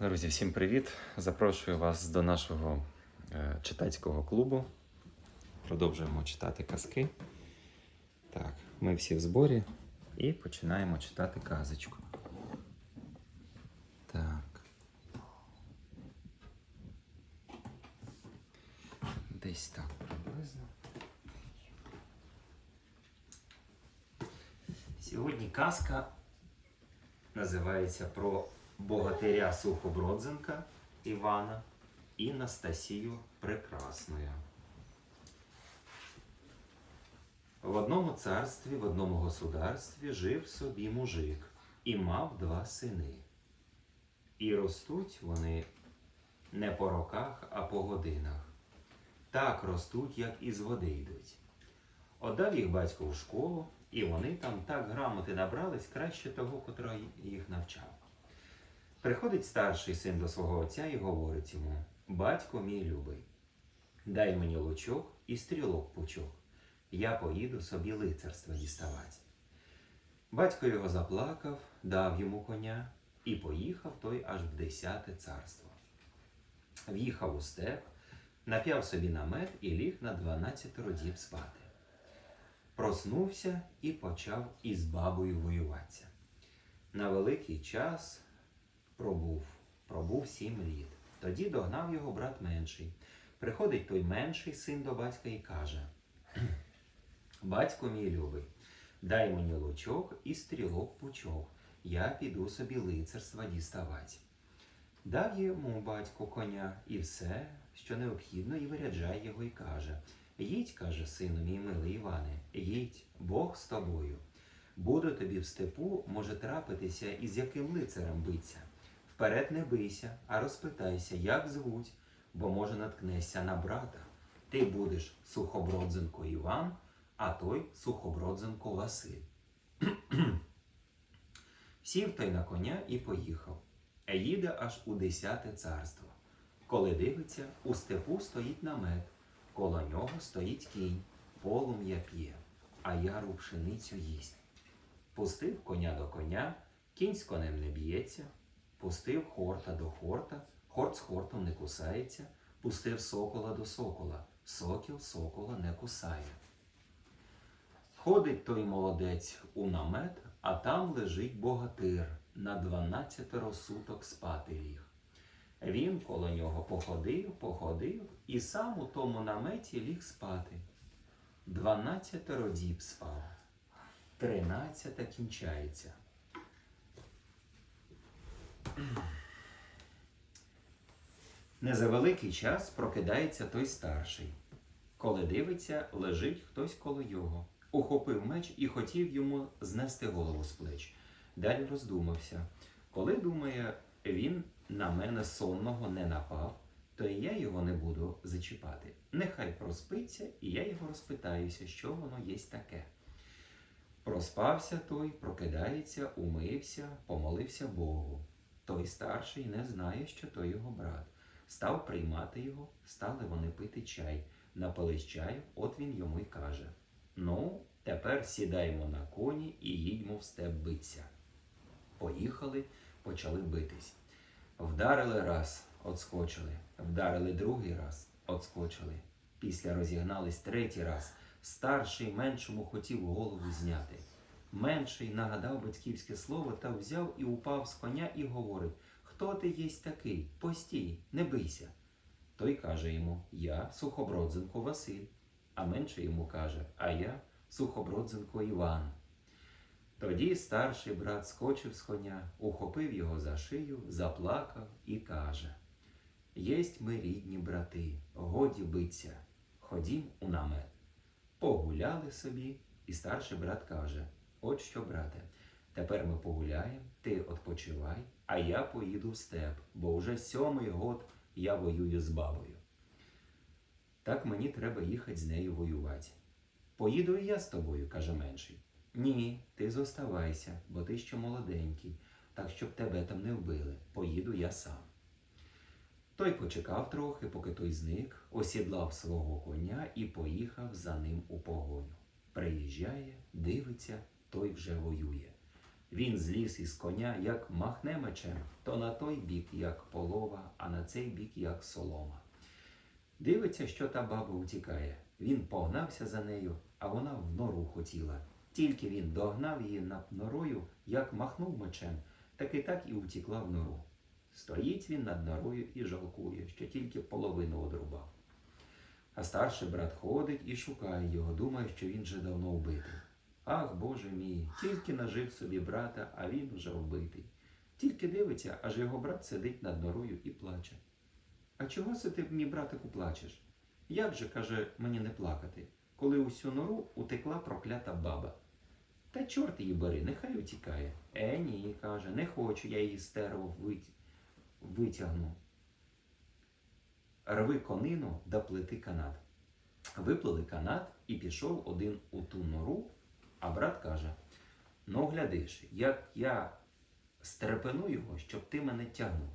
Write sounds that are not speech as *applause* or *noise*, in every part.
Друзі, всім привіт! Запрошую вас до нашого е, читацького клубу. Продовжуємо читати казки. Так, ми всі в зборі і починаємо читати казочку. Так. Десь так приблизно. Сьогодні казка називається про богатиря Сухобродзенка Івана і Настасію Прекрасною. В одному царстві, в одному государстві жив собі мужик і мав два сини. І ростуть вони не по роках, а по годинах. Так ростуть, як із води йдуть. Отдав їх батько у школу, і вони там так грамоти набрались краще того, котрий їх навчав. Приходить старший син до свого отця і говорить йому: Батько мій любий, дай мені лучок і стрілок пучок. Я поїду собі лицарства діставати. Батько його заплакав, дав йому коня, і поїхав той аж в десяте царство. В'їхав у степ, нап'яв собі намет і ліг на дванадцятеро діб спати. Проснувся і почав із бабою воюватися. На великий час пробув, пробув сім літ. Тоді догнав його брат менший. Приходить той менший син до батька і каже: Батько мій любий, дай мені лучок і стрілок пучок. Я піду собі лицарства діставати. Дав йому батько коня і все, що необхідно, і виряджає його, і каже: Їдь, каже сину мій милий Іване, їдь, Бог з тобою. Буду тобі в степу, може трапитися, із яким лицарем биться. Вперед не бийся, а розпитайся, як звуть, бо може наткнешся на брата. Ти будеш Сухобродзенко Іван, а той Сухобродзенко Василь. *clears throat* Сів той на коня і поїхав. Їде аж у десяте царство. Коли дивиться, у степу стоїть намет, коло нього стоїть кінь, полум'я п'є, а яру пшеницю їсть. Пустив коня до коня, кінь з конем не б'ється, пустив хорта до хорта, хорт з хортом не кусається, пустив сокола до сокола, сокіл сокола не кусає. Ходить той молодець у намет, а там лежить богатир, на дванадцятеро суток спати ліг. Він коло нього походив, походив і сам у тому наметі ліг спати. Дванадцятеро діб спав, тринадцята кінчається. Не за великий час прокидається той старший. Коли дивиться, лежить хтось коло його. Ухопив меч і хотів йому знести голову з плеч. Далі роздумався. Коли думає, він на мене сонного не напав, то і я його не буду зачіпати. Нехай проспиться, і я його розпитаюся, що воно є таке. Проспався той, прокидається, умився, помолився Богу. Той старший не знає, що то його брат. Став приймати його, стали вони пити чай. Напились чаю, от він йому й каже: Ну, тепер сідаємо на коні і їдьмо в степ битися. Поїхали, почали битись. Вдарили раз, отскочили, вдарили другий раз, отскочили. Після розігнались третій раз. Старший меншому хотів голову зняти. Менший нагадав батьківське слово та взяв і упав з коня і говорить: Хто ти єсть такий? Постій, не бийся. Той каже йому: Я Сухобродзенко Василь. А менший йому каже: А я Сухобродзенко Іван. Тоді старший брат скочив з коня, ухопив його за шию, заплакав і каже: Єсть ми рідні брати, годі биться, ходім у намет. Погуляли собі, і старший брат каже: От що, брате, тепер ми погуляємо, ти відпочивай, а я поїду в степ, бо вже сьомий год я воюю з бабою. Так мені треба їхати з нею воювати. Поїду і я з тобою, каже менший. Ні, ти зоставайся, бо ти ще молоденький, так щоб тебе там не вбили. Поїду я сам. Той почекав трохи, поки той зник, осідлав свого коня і поїхав за ним у погоню. Приїжджає, дивиться, той вже воює. Він зліз із коня, як махне мечем, то на той бік, як полова, а на цей бік, як солома. Дивиться, що та баба утікає. Він погнався за нею, а вона в нору хотіла. Тільки він догнав її над норою, як махнув мечем, так і так і утікла в нору. Стоїть він над норою і жалкує, що тільки половину одрубав. А старший брат ходить і шукає його, думає, що він вже давно вбитий. Ах, Боже мій, тільки нажив собі брата, а він вже вбитий. Тільки дивиться, аж його брат сидить над норою і плаче. А чого це ти, мій братику, плачеш? Як же, каже, мені не плакати, коли усю нору утекла проклята баба? Та чорт її бери, нехай утікає. Е, ні, каже, не хочу я її стерву витягну. Рви конину да плети канат. Виплили канат і пішов один у ту нору, а брат каже: Ну, глядиш, як я стерпену його, щоб ти мене тягнув.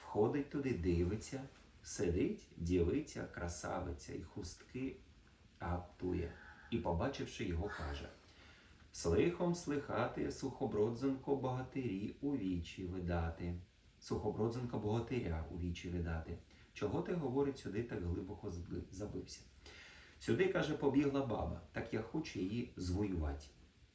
Входить туди, дивиться, сидить дівиця, красавиця і хустки гаптує, і, побачивши його, каже: Слихом слихати, сухобродзенко богатирі у вічі видати. Сухобродзенка богатиря у вічі видати. Чого ти, говорить, сюди так глибоко забився? Сюди, каже, побігла баба, так я хочу її звоювати.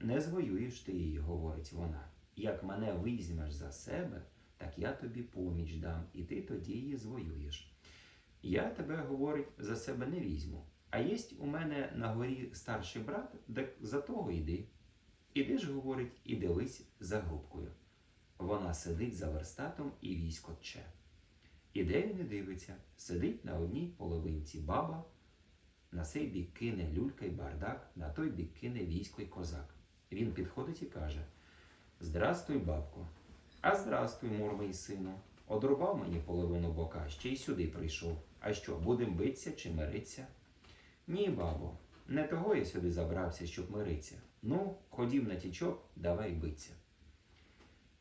Не звоюєш ти її, говорить вона. Як мене візьмеш за себе, так я тобі поміч дам, і ти тоді її звоюєш. Я тебе, говорить, за себе не візьму. А єсть у мене на горі старший брат, так за того йди. Іди ж, говорить, і дивись за грубкою. Вона сидить за верстатом і військо тче. Іде він і дивиться, сидить на одній половинці баба, на цей бік кине люлька й бардак, на той бік кине військо й козак. Він підходить і каже: Здрастуй, бабко. А здрастуй, мур мій сину. Одрубав мені половину бока, ще й сюди прийшов. А що, будем битися чи мириться? Ні, бабо, не того я сюди забрався, щоб мириться. Ну, ходім на тічок, давай биться.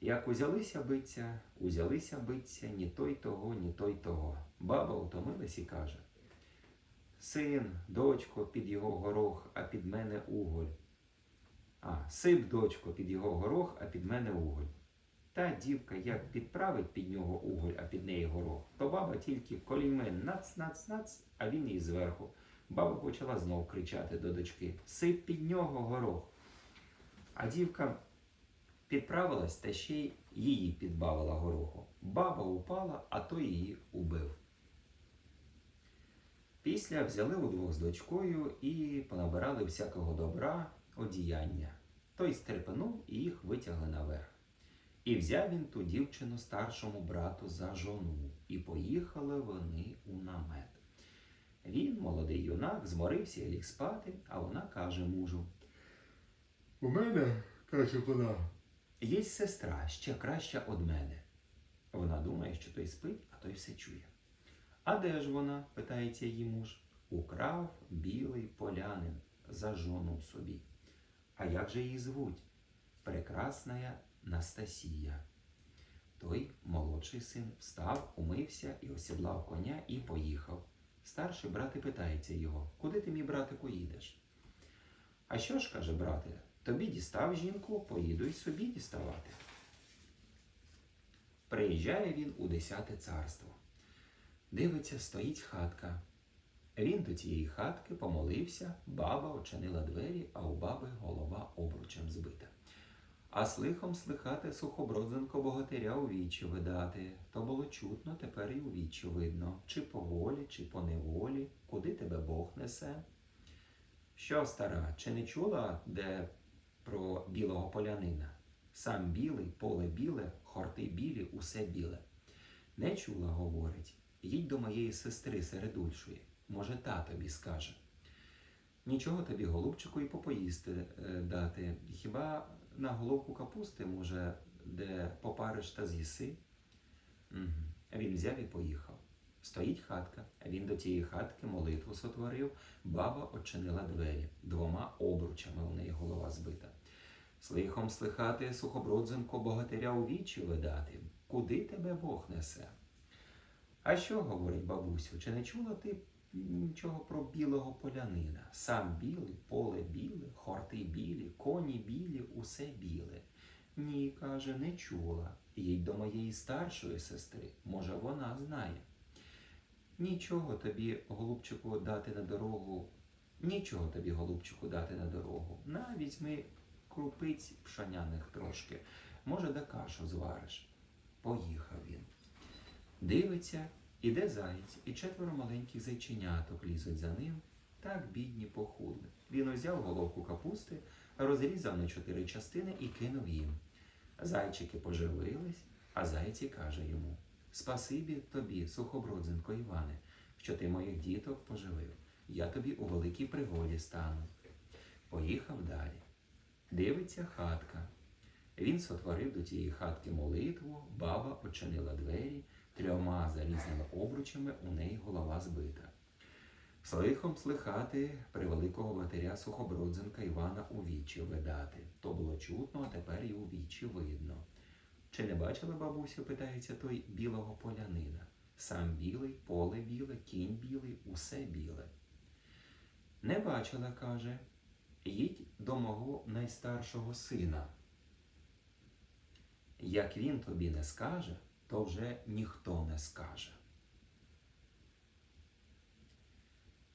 Як узялися биться, узялися биться, ні той того, ні той того. Баба утомилась і каже: Син, дочко, під його горох, а під мене уголь. А, сип, дочко, під його горох, а під мене уголь. Та дівка як підправить під нього уголь, а під неї горох, то баба тільки колімен нац, нац, нац, а він їй зверху. Баба почала знов кричати до дочки: Сип під нього горох. А дівка підправилась та ще й її підбавила гороху. Баба упала, а той її убив. Після взяли удвох з дочкою і понабирали всякого добра одіяння. Той стрепенув і їх витягли наверх. І взяв він ту дівчину старшому брату за жону, і поїхали вони у намет. Він, молодий юнак, зморився і ліг спати, а вона каже мужу: У мене, каже вона, Є сестра ще краща од мене. Вона думає, що той спить, а той все чує. А де ж вона? питається її муж. Украв білий полянин за жону собі. А як же її звуть? Прекрасная Настасія. Той молодший син встав, умився і осідлав коня і поїхав. Старший брат і питається його, куди ти, мій братику, їдеш? А що ж, каже брате, тобі дістав жінку, поїду й собі діставати. Приїжджає він у десяте царство. Дивиться, стоїть хатка. Він до цієї хатки помолився, баба очинила двері, а у баби голова обручем збита. А слихом слихати сухобродзенко богатиря у вічі видати. То було чутно, тепер і у вічі видно, чи по волі, чи по неволі, куди тебе Бог несе. Що, стара, чи не чула, де про білого полянина? Сам білий, поле біле, хорти білі, усе біле. Не чула, говорить. Їдь до моєї сестри середульшої. Може, та тобі скаже. Нічого тобі, голубчику, і попоїсти е, дати. Хіба на головку капусти, може, де попариш та з'їси? Угу. Він взяв і поїхав. Стоїть хатка, він до тієї хатки молитву сотворив, баба очинила двері, двома обручами у неї голова збита. Слихом слихати сухобродзенко богатиря у вічі видати. Куди тебе Бог несе? А що, говорить бабусю, чи не чула ти нічого про білого полянина? Сам білий, поле біле, хорти білі, коні білі, усе біле. Ні, каже, не чула. Їдь до моєї старшої сестри, може, вона знає. Нічого тобі, голубчику, дати на дорогу. Нічого тобі, голубчику, дати на дорогу. На, візьми крупиць пшоняних трошки. Може, да кашу звариш. Поїхав він. Дивиться, іде заєць, і четверо маленьких зайченяток лізуть за ним. Так бідні похудли. Він узяв головку капусти, розрізав на чотири частини і кинув їм. Зайчики поживились, а зайці каже йому: Спасибі тобі, сухобродзинко Іване, що ти моїх діток поживив. Я тобі у великій пригоді стану. Поїхав далі. Дивиться хатка. Він сотворив до тієї хатки молитву, баба очинила двері, трьома залізними обручами у неї голова збита. Слихом слихати превеликого батаря сухобродзинка Івана у вічі видати. То було чутно, а тепер і у вічі видно. Чи не бачила бабусю, питається той білого полянина? Сам білий, поле біле, кінь білий, усе біле. Не бачила, каже, їдь до мого найстаршого сина. Як він тобі не скаже, то вже ніхто не скаже.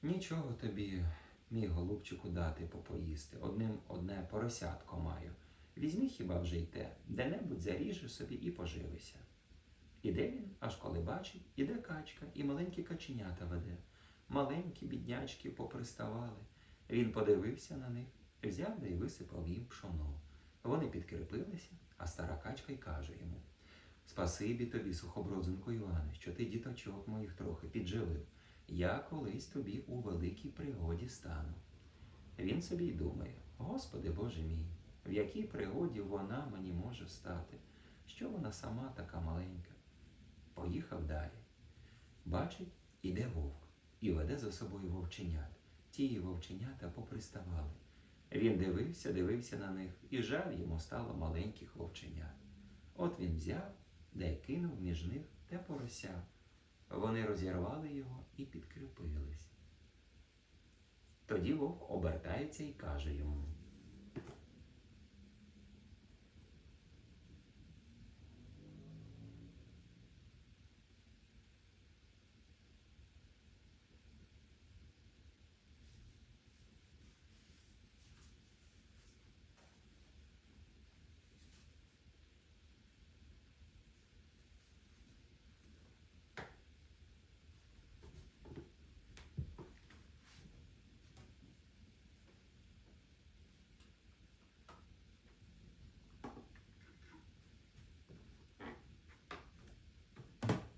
Нічого тобі, мій голубчику, дати попоїсти. Одним одне поросятко маю. Візьми хіба вже й те, де-небудь заріжеш собі і поживися. Іде він, аж коли бачить, іде качка, і маленькі каченята веде. Маленькі біднячки поприставали. Він подивився на них, взяв да й висипав їм пшоно. Вони підкріпилися, а стара качка й каже йому: Спасибі тобі, сухобродзинку Іване, що ти діточок моїх трохи підживив. Я колись тобі у великій пригоді стану. Він собі й думає: Господи Боже мій, в якій пригоді вона мені може стати? Що вона сама така маленька? Поїхав далі. Бачить, іде вовк і веде за собою вовченят. Ті вовченята поприставали. Він дивився, дивився на них, і жаль йому стало маленьких вовченят. От він взяв, й кинув між них те порося. Вони розірвали його і підкріпились. Тоді вовк обертається і каже йому: